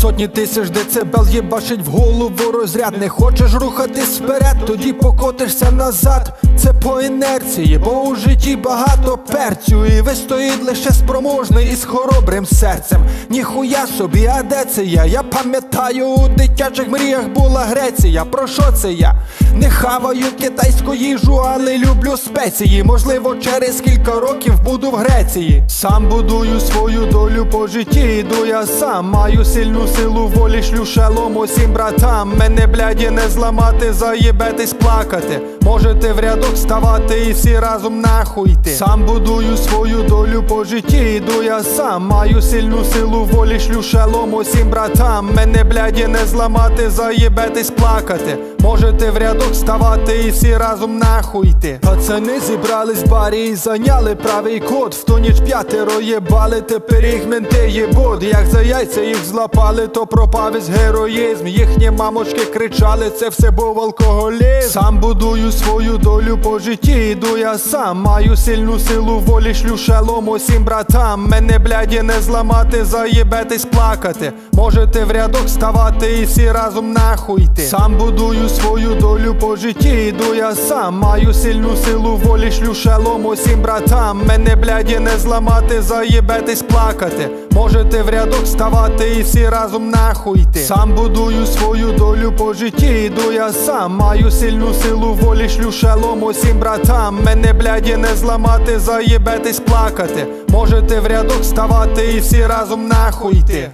Сотні тисяч децибел їбашить в голову розряд Не хочеш рухатись вперед, тоді покотишся назад Це по інерції, бо у житті багато перцю І вистоїть лише спроможний із хоробрим серцем Ніхуя собі, а де це я? Я пам'ятаю, у дитячих мріях була Греція. Про що це я? Не хаваю китайську їжу, але люблю спеції. Можливо, через кілька років буду в Греції. Сам будую свою долю по житті, іду я сам. Маю сильну силу волі, шлю шалом усім братам. Мене бляді не зламати, заєбетись плакати. Можете в рядок ставати і всі разом нахуйти. Сам будую свою долю по житті, іду я сам. Маю сильну силу волі, шлю шалом усім братам. Мене бляді не зламати, заєбетись плакати. Можете в рядок ставати і всі разом нахуйти. Пацани зібрались в барі і зайняли правий код. В ту ніч п'ятеро єбали, тепер їх менти єбот. Як за яйця їх злапали, то пропав весь героїзм. Їхні мамочки кричали, це все був алкоголізм. Сам будую свою долю по житті, іду я сам. Маю сильну силу волі, шлю шалом усім братам. Мене бляді не зламати, заєбетись плакати. Можете в рядок ставати і всі разом нахуйти. Сам будую свою долю по житті, іду я сам. Маю сильну силу волі, шлю шалом усім братам. Мене бляді не зламати, заєбетись плакати. Можете в рядок ставати і всі разом нахуйти. Сам будую свою долю по житті, іду я сам. Маю сильну силу волі, шлю шалом усім братам. Мене бляді не зламати, заєбетись плакати. Можете в рядок ставати і всі разом нахуйти.